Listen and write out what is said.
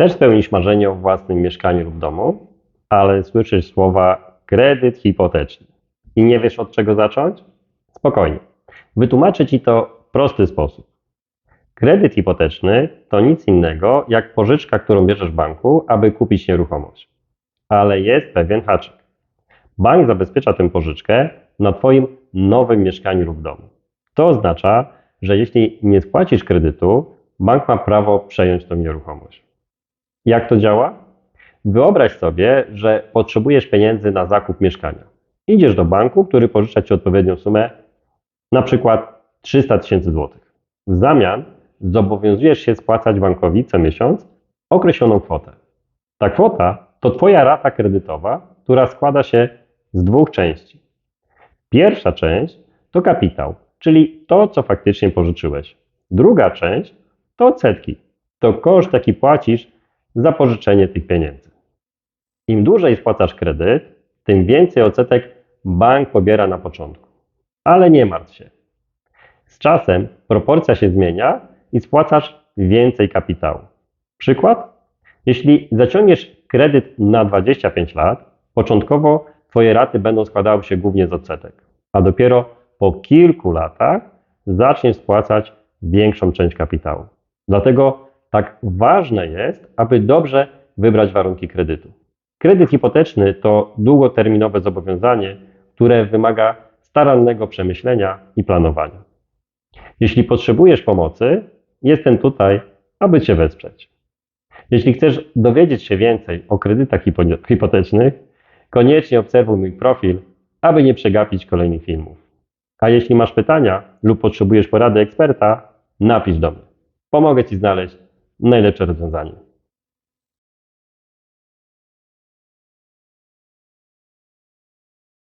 Chcesz spełnić marzenie o własnym mieszkaniu lub domu, ale słyszysz słowa kredyt hipoteczny i nie wiesz od czego zacząć? Spokojnie. Wytłumaczę Ci to w prosty sposób. Kredyt hipoteczny to nic innego jak pożyczka, którą bierzesz w banku, aby kupić nieruchomość. Ale jest pewien haczyk. Bank zabezpiecza tę pożyczkę na Twoim nowym mieszkaniu lub domu. To oznacza, że jeśli nie spłacisz kredytu, bank ma prawo przejąć tą nieruchomość. Jak to działa? Wyobraź sobie, że potrzebujesz pieniędzy na zakup mieszkania. Idziesz do banku, który pożycza ci odpowiednią sumę, na przykład 300 tysięcy złotych. W zamian zobowiązujesz się spłacać bankowi co miesiąc określoną kwotę. Ta kwota to Twoja rata kredytowa, która składa się z dwóch części. Pierwsza część to kapitał, czyli to, co faktycznie pożyczyłeś. Druga część to odsetki, to koszt, jaki płacisz za pożyczenie tych pieniędzy. Im dłużej spłacasz kredyt, tym więcej odsetek bank pobiera na początku. Ale nie martw się. Z czasem proporcja się zmienia i spłacasz więcej kapitału. Przykład? Jeśli zaciągniesz kredyt na 25 lat, początkowo Twoje raty będą składały się głównie z odsetek, a dopiero po kilku latach zaczniesz spłacać większą część kapitału. Dlatego tak ważne jest, aby dobrze wybrać warunki kredytu. Kredyt hipoteczny to długoterminowe zobowiązanie, które wymaga starannego przemyślenia i planowania. Jeśli potrzebujesz pomocy, jestem tutaj, aby Cię wesprzeć. Jeśli chcesz dowiedzieć się więcej o kredytach hipo- hipotecznych, koniecznie obserwuj mój profil, aby nie przegapić kolejnych filmów. A jeśli masz pytania lub potrzebujesz porady eksperta, napisz do mnie. Pomogę Ci znaleźć najlepsze rozwiązanie.